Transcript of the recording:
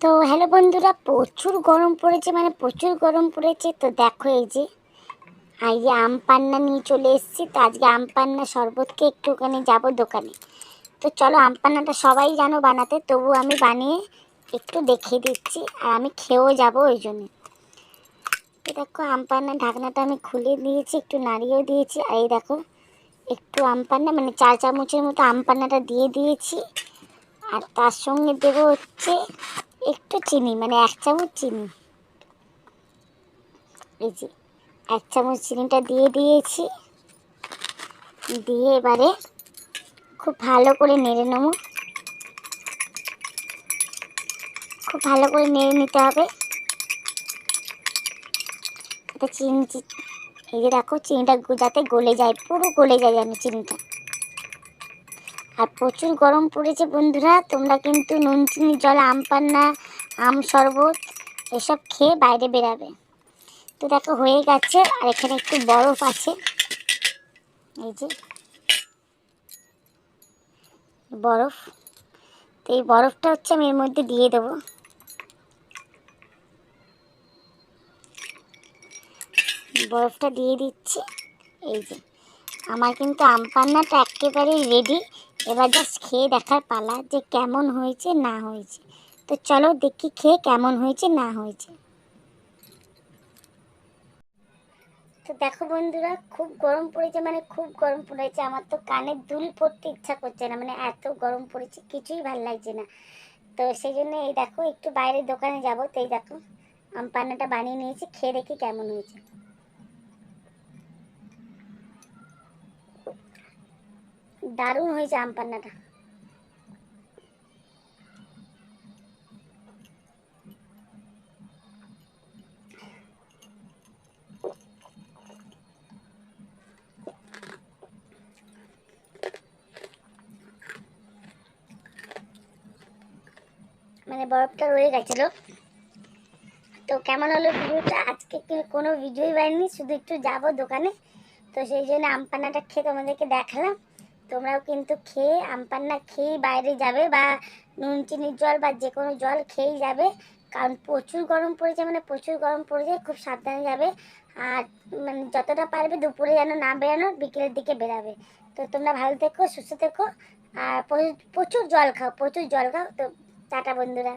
তো হ্যালো বন্ধুরা, প্রচুর গরম পড়েছে মানে প্রচুর গরম পড়েছে। তো দেখো এই যে এই যে আম পান্না নিয়ে চলে এসেছি। তো আজকে আম পান্না শরবতকে একটুখানি যাব দোকানে। তো চলো আম পান্নাটা সবাই জানো বানাতে তবু আমি বানিয়ে একটু দেখিয়ে দিচ্ছি, আর আমি খেয়েও যাব ওই জন্য। তো দেখো আম পান্না ঢাকনাটা আমি খুলে দিয়েছি, একটু নাড়িয়েও দিয়েছি, আর এই দেখো, একটু আম পান্না মানে চার চামচের মতো আম পান্নাটা দিয়ে দিয়েছি। আর তার সঙ্গে দেবো হচ্ছে একটু চিনি মানে এক চামচ চিনি। এই যে, এক চামচ চিনিটা দিয়ে দিয়েছি। দিয়ে এবারে খুব ভালো করে নেড়ে নেব। খুব ভালো করে নেড়ে নিতে হবে। চিনি এই যে দেখো, চিনিটা যাতে গলে যায়, পুরো গলে যায় যেন চিনিটা। আর প্রচুর গরম পড়েছে বন্ধুরা, তোমরা কিন্তু নুন, চিনি, জল, আম, পান্না, আম, শরবত এসব খেয়ে বাইরে বেরাবে। তো দেখো হয়ে গেছে, আর এখানে একটু বরফ আছে। এই যে বরফ। তো এই বরফটা হচ্ছে আমি এর মধ্যে দিয়ে দেবো। বরফটা দিয়ে দিচ্ছি। এই যে, আমার কিন্তু আম পান্নাটা একেবারেই রেডি এবার জাস্ট খেয়ে দেখার পালা যে কেমন হয়েছে, না হয়েছে। তো চলো দেখি খেয়ে কেমন হয়েছে, না হয়েছে। তো দেখো বন্ধুরা, খুব গরম পড়েছে মানে খুব গরম পড়েছে। আমার তো কানে দুল পড়তে ইচ্ছা করছে না মানে এত গরম পড়েছে, কিছুই ভালো লাগছে না। তো সেই জন্য এই দেখো, একটু বাইরের দোকানে যাব। তো এই দেখো, আম পান্নাটা বানিয়ে নিয়েছি, খেয়ে দেখি কেমন হয়েছে। দারুণ হয়েছে আম পান্নাটা। মানে বরফটা রয়ে গেছিল। তো কেমন হলো ভিডিওটা? আজকে কোনো ভিডিওই বানিনি, শুধু একটু যাব দোকানে। তো সেই জন্য আমপানাটা খেয়ে তোমাদেরকে দেখালাম। তোমরাও কিন্তু খেয়ে আম পান্না খেয়েই বাইরে যাবে বা নুন, চিনির জল বা যে কোনো জল খেয়েই যাবে। কারণ প্রচুর গরম পড়েছে মানে প্রচুর গরম পড়েছে, খুব সাবধানে যাবে। আর মানে যতটা পারবে দুপুরে যেন না বেরানো, বিকেলের দিকে বেরাবে। তো তোমরা ভালো থেকো, সুস্থ থেকো। আর প্রচুর জল খাও, প্রচুর জল খাও। তো টাটা বন্ধুরা।